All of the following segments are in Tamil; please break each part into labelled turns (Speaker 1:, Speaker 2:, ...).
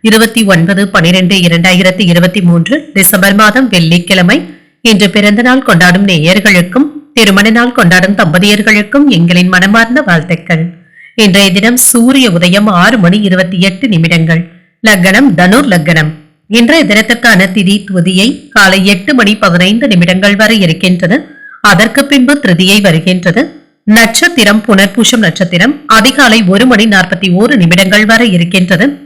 Speaker 1: இருபத்தி ஒன்பது பனிரெண்டு இரண்டாயிரத்தி இருபத்தி மூன்று டிசம்பர் மாதம் வெள்ளிக்கிழமை. இன்று பிறந்த நாள் கொண்டாடும் நேயர்களுக்கும் திருமண நாள் கொண்டாடும் தம்பதியர்களுக்கும் எங்களின் மனமார்ந்த வாழ்த்துக்கள். இன்றைய தினம் சூரிய உதயம் ஆறு மணி இருபத்தி எட்டு நிமிடங்கள். லக்னம் தனுர் லக்னம். இன்றைய தினத்திற்கான திதி துதியை காலை எட்டு மணி பதினைந்து நிமிடங்கள் வரை இருக்கின்றது. அதற்கு பின்பு திருதியை வருகின்றது. நட்சத்திரம் புனர்பூஷம் நட்சத்திரம் அதிகாலை ஒரு மணி நாற்பத்தி ஓரு நிமிடங்கள் வரை இருக்கின்றது.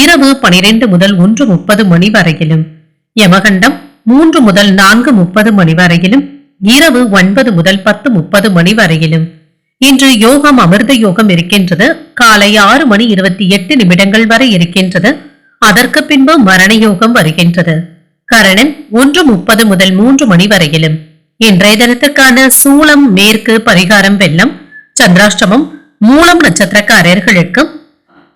Speaker 1: இரவு பனிரெண்டு முதல் ஒன்று முப்பது மணி வரையிலும். யமகண்டம் மூன்று முதல் நான்கு முப்பது மணி வரையிலும் இரவு ஒன்பது முதல் பத்து முப்பது மணி வரையிலும். இன்று யோகம் அமிர்த யோகம் இருக்கின்றது. காலை ஆறு மணி இருபத்தி எட்டு நிமிடங்கள் வரை இருக்கின்றது. அதற்கு பின்பு மரண யோகம் வருகின்றது. கரணன் ஒன்று முப்பது முதல் மூன்று மணி வரையிலும். இன்றைய தினத்துக்கான சூளம் மேற்கு பரிகாரம் வெள்ளம் சந்திராஷ்டமம் மூலம் நட்சத்திரக்காரர்களுக்கு